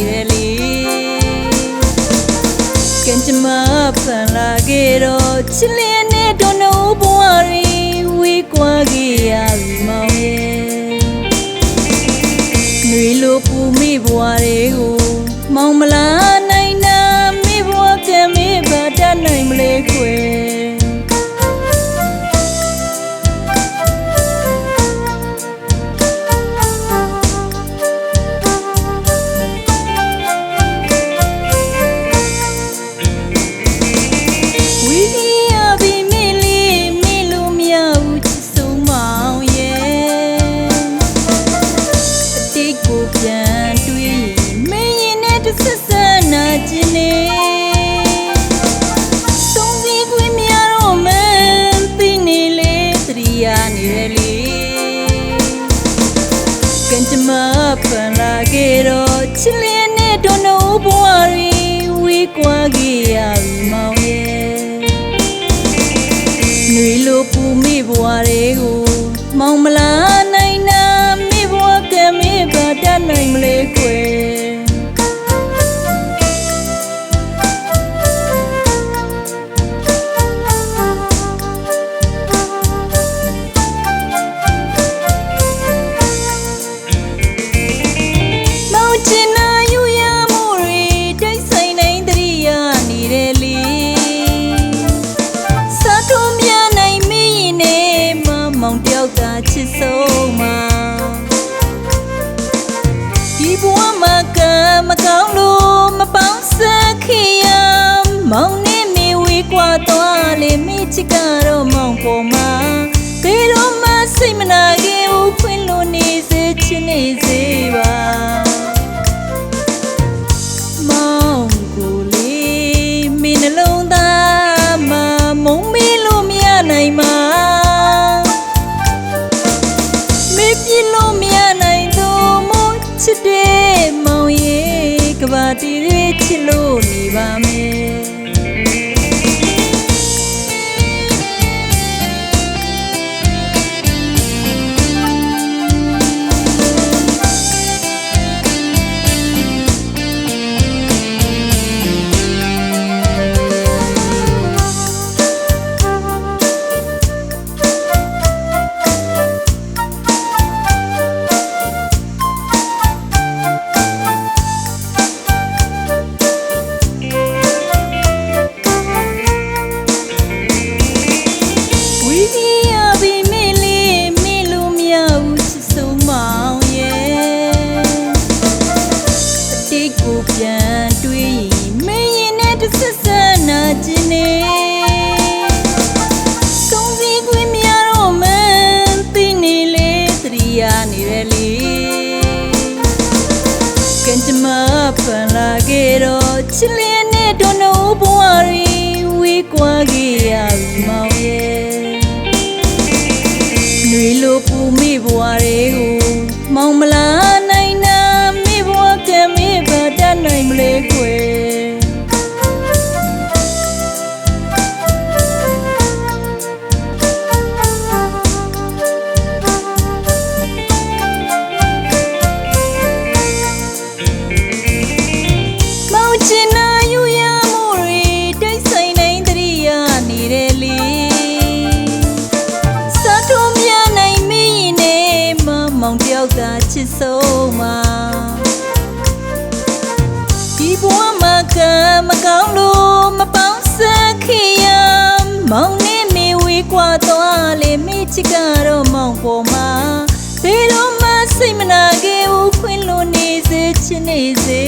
နေတဲ့လေကံကြမ္မာဖန်လာခဲ့တော့ချစ်လျ ကိုပြန်တွေးမင်းရင်နဲ့တစ်ဆက်ဆက်နာကျင်နေသုံးစီခွေမြတော့မန်းသိနေလေတရိယာနေရလေကံကြမ္မာဖန်လာခဲ့တော့ချစ်လျက်နဲ့တော့နှုတ်ဘဝရီဝေးကွာခဲ့ လေမိချစ်ကတော့မောင်ပေါ်မှာဘယ်တော့မှစိတ်မနာခဲ့ဘူးခွင်လို့နေစေချင်နေစေပါမောင်ကိုလေးမင်းနှလုံးသားမှာမုံမေးလို့မရနိုင်မှာမေးပြလို့မရနိုင်တော့မချစ်တဲ့မောင်ရဲ့ကဘာတီတွေချစ်လို့နေပါမယ် ခဲ့တော့ချစ်လျက်နဲ့တော့နှုတ်ဘဝရီဝေးကွာခဲ့ရပြီမောင်ရဲ့နှွေလိုပူမိဘဝတွေကိုမောင်မလား ဒီဘဝမှာကမကောင်းလို့မပေါင်းစက်ခေရမောင်နဲ့မေဝေးကွာသွားလေမိချစ်ကတော့မောင်ပေါ်မှာဘယ်လိုမှစိတ်မနာခဲ့ဘူးခွင့်လို့နေစေချင်နေစေ